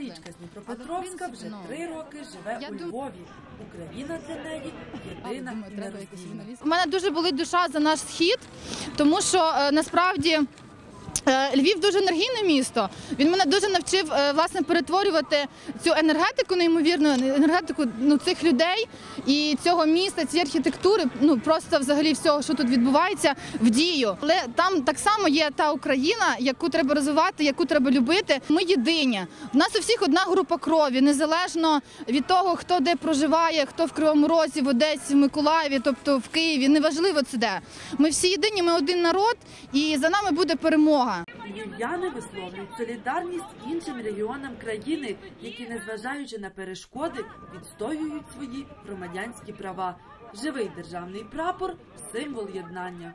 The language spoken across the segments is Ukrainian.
Марічка з Дніпропетровська вже ну, три роки живе у Львові. Україна для неї єдина і нероздільна. У мене дуже болить душа за наш схід, тому що е, насправді. Е, Львів дуже енергійне місто. Він мене дуже навчив е, власне перетворювати цю енергетику, неймовірну енергетику ну, цих людей і цього міста, цієї архітектури, ну просто взагалі всього, що тут відбувається, в дію. Але там так само є та Україна, яку треба розвивати, яку треба любити. Ми єдині. У нас у всіх одна група крові, незалежно від того, хто де проживає, хто в Кривому Розі, в Одесі, в Миколаєві, тобто в Києві. Неважливо це де. Ми всі єдині, ми один народ, і за нами буде перемога. Львів'яни висловлюють солідарність іншим регіонам країни, які, незважаючи на перешкоди, відстоюють свої громадянські права. Живий державний прапор символ єднання.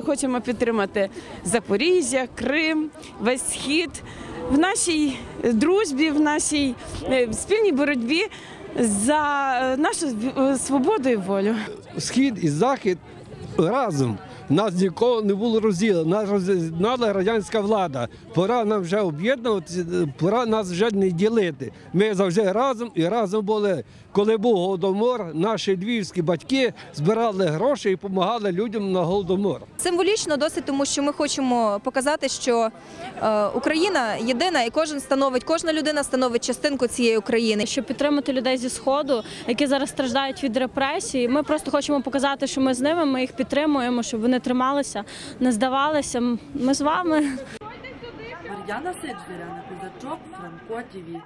хочемо підтримати Запоріжжя, Крим, весь схід в нашій дружбі, в нашій е, спільній боротьбі за е, нашу свободу і волю. схід і захід разом. Нас ніколи не було розділено. Нас роз'єднала радянська влада. Пора нам вже об'єднуватися, пора нас вже не ділити. Ми завжди разом і разом були. Коли був голодомор, наші львівські батьки збирали гроші і допомагали людям на голодомор. Символічно досить, тому що ми хочемо показати, що е, Україна єдина, і кожен становить, кожна людина становить частинку цієї України. щоб підтримати людей зі сходу, які зараз страждають від репресій. Ми просто хочемо показати, що ми з ними, ми їх підтримуємо, щоб вони трималися, не здавалися. Ми з вами. Мар'яна Сидж, Зоряна Козачок, Франко ТІВІ.